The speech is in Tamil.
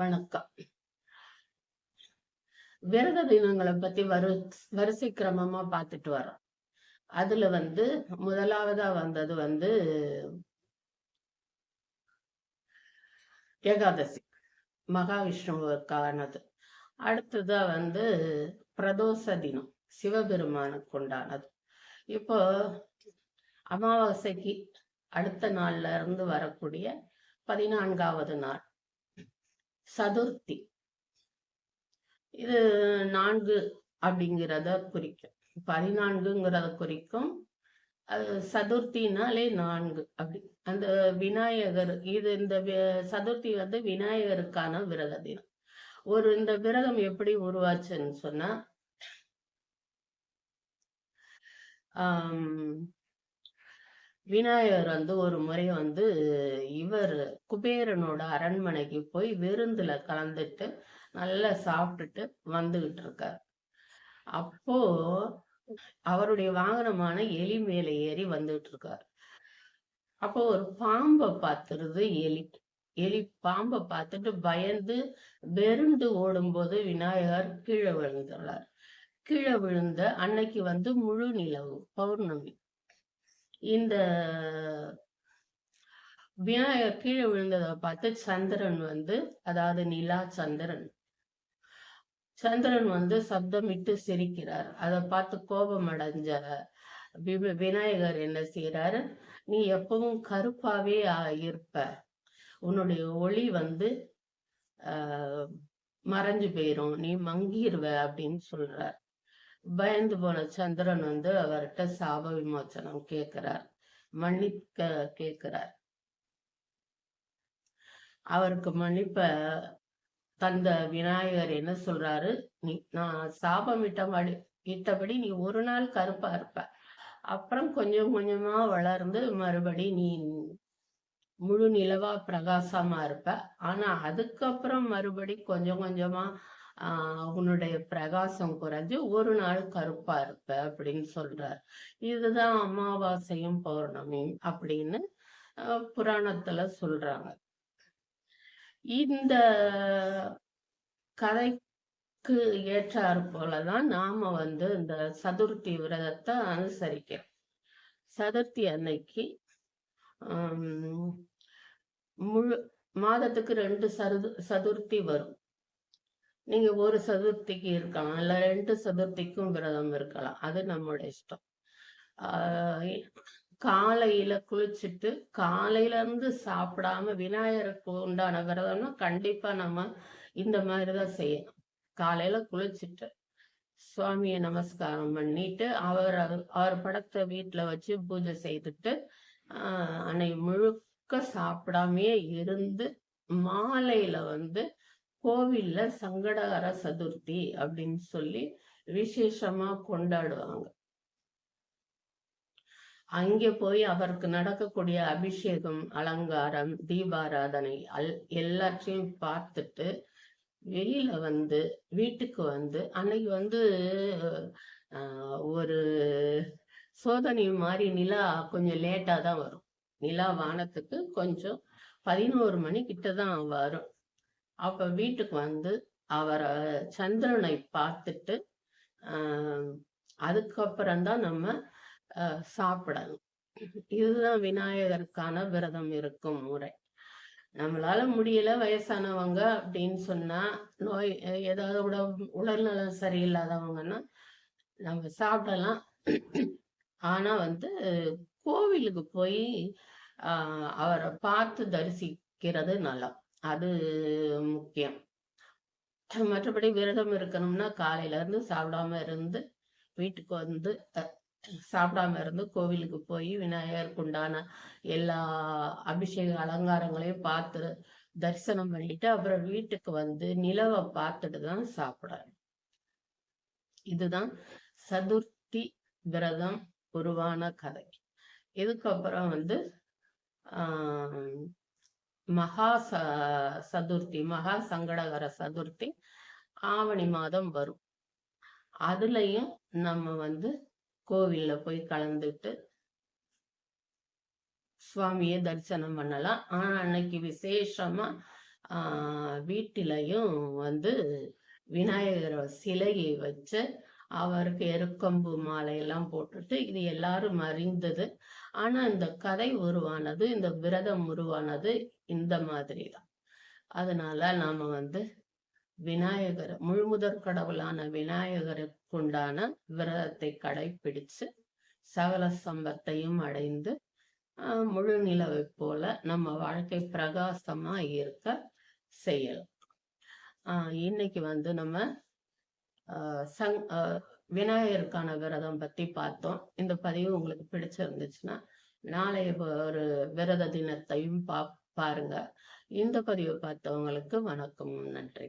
வணக்கம். விரத தினங்களை பத்தி வரு வரிசை கிரமமா பார்த்துட்டு வரோம் அதுல வந்து முதலாவதா வந்தது வந்து ஏகாதசி மகாவிஷ்ணுவுக்கானது. அடுத்ததா வந்து பிரதோஷ தினம் சிவபெருமானுக்கு உண்டானது. இப்போ அமாவாசைக்கு அடுத்த நாள்ல இருந்து வரக்கூடிய பதினான்காவது நாள். சதுர்த்தி. இது நான்கு அப்படிங்கிறத குறிக்கும். பதினான்குங்கிறத குறிக்கும். அது சதுர்த்தினாலே நான்கு அப்படி. அந்த விநாயகர் இது இந்த சதுர்த்தி வந்து விநாயகருக்கான விரத தினம். ஒரு இந்த விரதம் எப்படி உருவாச்சுன்னு சொன்னா ஆஹ் விநாயகர் வந்து ஒரு முறை வந்து இவர் குபேரனோட அரண்மனைக்கு போய் விருந்துல கலந்துட்டு நல்லா சாப்பிட்டுட்டு வந்துகிட்டு இருக்கார். அப்போ அவருடைய வாகனமான எலி மேல ஏறி வந்துட்டு இருக்கார். அப்போ ஒரு பாம்பை பார்த்துருது எலி. எலி பாம்பை பார்த்துட்டு பயந்து வெருண்டு ஓடும்போது விநாயகர் கீழே விழுந்துள்ளார் கீழே விழுந்த அன்னைக்கு வந்து முழு நிலவு பௌர்ணமி. இந்த விநாயகர் கீழே விழுந்ததை பார்த்து சந்திரன் வந்து அதாவது நிலா சந்திரன். சந்திரன் வந்து சப்தமிட்டு சிரிக்கிறார். அதை பார்த்து கோபம் அடைஞ்ச விநாயகர் என்ன செய்யறாரு நீ எப்பவும் கருப்பாவே இருப்ப உன்னுடைய ஒளி வந்து ஆஹ் மறைஞ்சு போயிரும். நீ மங்கிருவ அப்படின்னு சொல்றார். பயந்து போன சந்திரன் வந்து அவர்கிட்ட சாப விமோச்சனம் கேட்கிறார். மன்னிக்க கேட்கிறார். அவருக்கு மன்னிப்ப தந்த விநாயகர் என்ன சொல்றாரு? நீ நான் சாபம் இட்டபடி இட்டபடி நீ ஒரு நாள் கருப்பா இருப்ப. அப்புறம் கொஞ்சம் கொஞ்சமா வளர்ந்து மறுபடி நீ முழு நிலவா பிரகாசமா இருப்ப. ஆனா அதுக்கப்புறம் மறுபடி கொஞ்சம் கொஞ்சமா உன்னுடைய பிரகாசம் குறைஞ்சு ஒரு நாள் கருப்பா இருப்ப அப்படின்னு சொல்றார். இதுதான் அமாவாசையும் பௌர்ணமி அப்படின்னு புராணத்துல சொல்றாங்க. இந்த கதைக்கு ஏற்றாறு போலதான் நாம வந்து இந்த சதுர்த்தி விரதத்தை அனுசரிக்கிறோம். சதுர்த்தி அன்னைக்கு முழு மாதத்துக்கு ரெண்டு சது சதுர்த்தி வரும். நீங்க ஒரு சதுர்த்திக்கு இருக்கலாம் இல்ல ரெண்டு சதுர்த்திக்கும் விரதம் இருக்கலாம். அது நம்மளோட இஷ்டம். ஆஹ் காலையில குளிச்சுட்டு காலையில இருந்து சாப்பிடாம விநாயகருக்கு உண்டான விரதம்னா கண்டிப்பா நம்ம இந்த மாதிரிதான் செய்யணும். காலையில குளிச்சுட்டு சுவாமியை நமஸ்காரம் பண்ணிட்டு அவர் அவர் படத்தை வீட்டுல வச்சு பூஜை செய்துட்டு ஆஹ் அன்னை முழுக்க சாப்பிடாமையே இருந்து மாலையில வந்து கோவில்ல சங்கடகர சதுர்த்தி அப்படின்னு சொல்லி விசேஷமா கொண்டாடுவாங்க. அங்கே போய் அவருக்கு நடக்கக்கூடிய அபிஷேகம் அலங்காரம் தீபாராதனை அல் எல்லாத்தையும் பார்த்துட்டு வெளியில வந்து வீட்டுக்கு வந்து அன்னைக்கு வந்து ஒரு சோதனை மாதிரி நிலா கொஞ்சம் லேட்டா தான் வரும். நிலா வானத்துக்கு கொஞ்சம் பதினோரு மணி கிட்ட தான் வரும். அப்ப வீட்டுக்கு வந்து அவரை சந்திரனை பார்த்துட்டு ஆஹ் அதுக்கப்புறம் தான் நம்ம சாப்பிடணும். இதுதான் விநாயகருக்கான விரதம் இருக்கும் முறை. நம்மளால முடியல வயசானவங்க அப்படின்னு சொன்னா நோய் ஏதாவது உட உடல்நலம் சரியில்லாதவங்கன்னா நம்ம சாப்பிடலாம். ஆனா வந்து கோவிலுக்கு போய் ஆஹ் அவரை பார்த்து தரிசிக்கிறது நல்லா. அது முக்கியம். மற்றபடி விரதம் இருக்கணும்னா காலையில இருந்து சாப்பிடாம இருந்து வீட்டுக்கு வந்து சாப்பிடாம இருந்து கோவிலுக்கு போய் விநாயகருக்கு உண்டான எல்லா அபிஷேக அலங்காரங்களையும் பார்த்து தரிசனம் பண்ணிட்டு அப்புறம் வீட்டுக்கு வந்து நிலவை பார்த்துட்டு தான் சாப்பிடணும். இதுதான் சதுர்த்தி விரதம் உருவான கதை. இதுக்கப்புறம் வந்து ஆஹ் மகா ச சதுர்த்தி மகா சங்கடகர சதுர்த்தி ஆவணி மாதம் வரும். அதுலயும் நம்ம வந்து கோவில்ல போய் கலந்துட்டு சுவாமியை தரிசனம் பண்ணலாம். ஆனா அன்னைக்கு விசேஷமா ஆஹ் வீட்டிலையும் வந்து விநாயகர் சிலையை வச்சு அவருக்கு எருக்கம்பு மாலையெல்லாம் போட்டுட்டு இது எல்லாரும் அறிந்தது. ஆனா இந்த கதை உருவானது இந்த விரதம் உருவானது இந்த மாதிரி தான் அதனால நாம வந்து விநாயகர் முழுமுதற் கடவுளான விநாயகருக்குண்டான விரதத்தை கடைபிடிச்சு சகல சம்பத்தையும் அடைந்து முழு நிலவை போல நம்ம வாழ்க்கை பிரகாசமா இருக்க செய்யலாம். இன்னைக்கு வந்து நம்ம சங் ஆஹ் விநாயகருக்கான விரதம் பத்தி பார்த்தோம். இந்த பதிவு உங்களுக்கு பிடிச்சிருந்துச்சுன்னா நாளைய ஒரு விரத தினத்தையும் பா பாருங்க. இந்த பதிவை பார்த்தவங்களுக்கு வணக்கம் நன்றி.